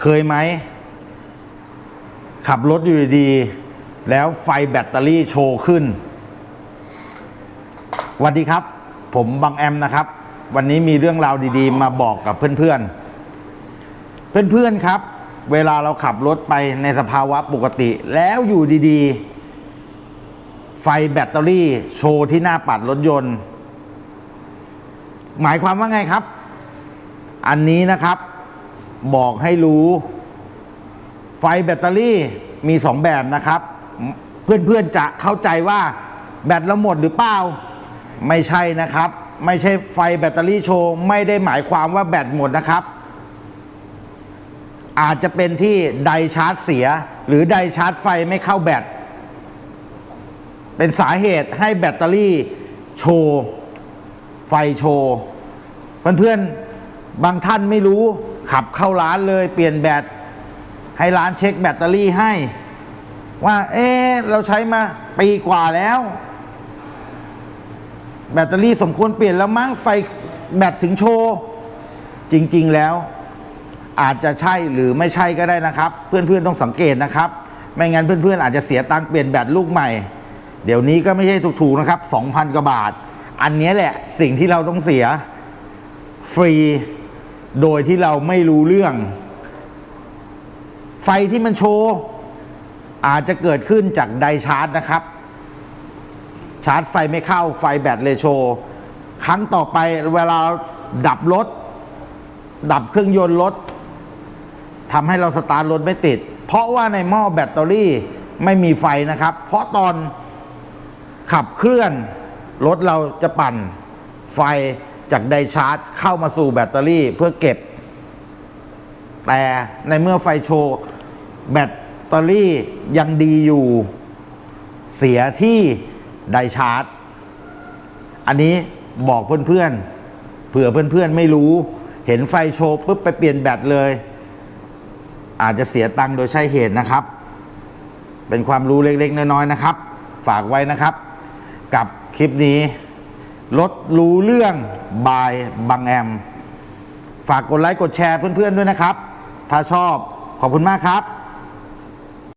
เคยไหม ขับรถอยู่ดี แล้วไฟแบตเตอรี่โชว์ขึ้นสวัสดีครับ ผมบังแอมนะครับ วันนี้มีเรื่องราวดีๆ มาบอกกับเพื่อนๆ เพื่อนๆครับ เวลาเราขับรถไปในสภาวะปกติ แล้วอยู่ดีๆ ไฟแบตเตอรี่โชว์ที่หน้าปัดรถยนต์ หมายความว่าไงครับ อันนี้นะครับ บอกให้รู้ ไฟแบตเตอรี่มีสองแบบนะครับ เพื่อนๆจะเข้าใจว่าแบตเราหมดหรือเปล่า ไม่ใช่นะครับ ไม่ใช่ไฟแบตเตอรี่โชว์ไม่ได้หมายความว่าแบตหมดนะครับ อาจจะเป็นที่ไดชาร์จเสีย หรือไดชาร์จไฟไม่เข้าแบตเป็นสาเหตุให้แบตเตอรี่โชว์ ไฟโชว์ เพื่อนๆบางท่านไม่รู้ ขับเข้าร้านเลยเปลี่ยนแบตให้ร้านเช็คแบตเตอรี่ให้ ว่าเอ๊เราใช้มาปีกว่าแล้ว แบตเตอรี่สมควรเปลี่ยนแล้วมั้งไฟแบตถึงโชว์จริง ๆแล้ว อาจจะใช่หรือไม่ใช่ก็ได้นะครับ เพื่อนๆต้องสังเกตนะครับ ไม่งั้นเพื่อนๆอาจจะเสียตังค์เปลี่ยนแบตลูกใหม่ เดี๋ยวนี้ก็ไม่ใช่ถูกๆนะครับ 2,000กว่าบาท อันนี้แหละสิ่งที่เราต้องเสียฟรี โดยที่เราไม่รู้เรื่อง ไฟที่มันโชว์อาจจะเกิดขึ้นจากไดชาร์จนะครับ ชาร์จไฟไม่เข้าไฟแบตเลยโชว์ครั้งต่อไปเวลาดับรถ ดับเครื่องยนต์รถทำให้เราสตาร์ทรถไม่ติด เพราะว่าในหม้อแบตเตอรี่ไม่มีไฟนะครับ เพราะตอนขับเคลื่อนรถเราจะปั่นไฟ จากไดชาร์จ เข้ามาสู่แบตเตอรี่เพื่อเก็บ แต่ในเมื่อไฟโชว์แบตเตอรี่ยังดีอยู่เสียที่ไดชาร์จ อันนี้บอกเพื่อนๆเผื่อเพื่อนๆไม่รู้ เห็นไฟโชว์ปุ๊บไปเปลี่ยนแบตเลย อาจจะเสียตังค์โดยใช่เหตุนะครับ เป็นความรู้เล็กๆน้อยๆนะครับ ฝากไว้นะครับ กับคลิปนี้ รถรู้เรื่องบายบังแอม ฝากกดไลค์กดแชร์เพื่อนๆด้วยนะครับ ถ้าชอบขอบคุณมากครับ